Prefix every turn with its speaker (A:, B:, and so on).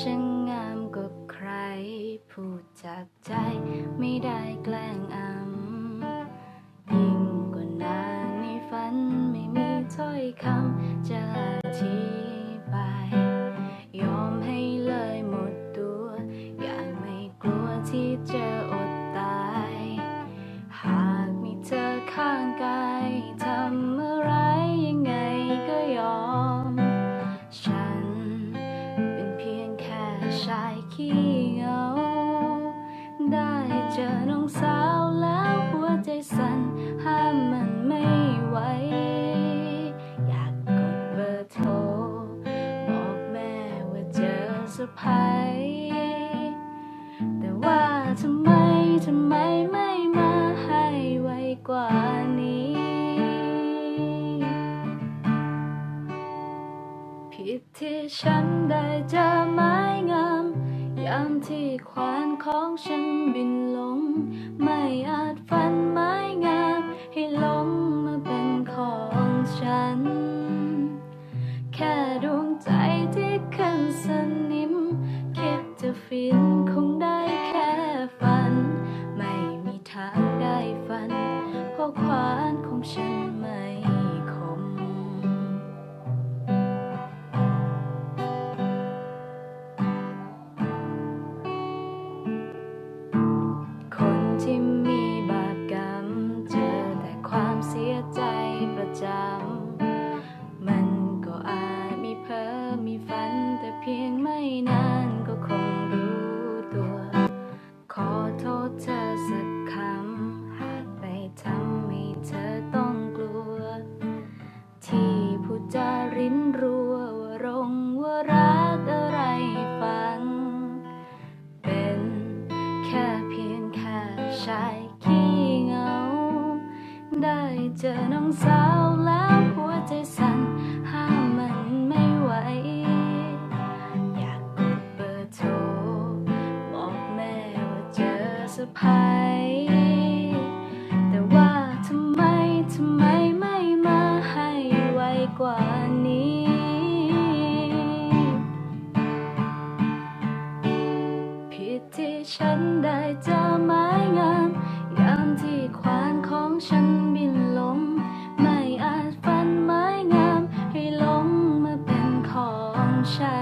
A: ฉันงามกว่าใคร พูดจากใจไม่ได้แกล้งอำยิ่งกว่านางในฝันไม่มีถ้อยคำจะอธิบาย ยอมให้เลยหมดตัว อย่างไม่กลัวที่จะอดตาย หากมีเธอข้างกาย อสะพายแต่ว่าทำไมทำไมไม่มาให้ไวกว่านี้ ผิดที่ฉันได้เจอไม้งามยามที่ควานของฉันบินลง ไม่อาจฝันไม้งามให้หลงมาเป็นของฉัน แค่ดวงใจที่า เจอน้องสาวแล้วหัวใจสั่นห้ามมันไม่ไหว อยากกดเบอร์โทรบอกแม่ว่าเจอสะพายแต่ว่าทำไมทำไมไม่มาให้ไวกว่านี้ผิดที่ฉันได้เจอไม้งามยามที่ควานของฉัน sunshine.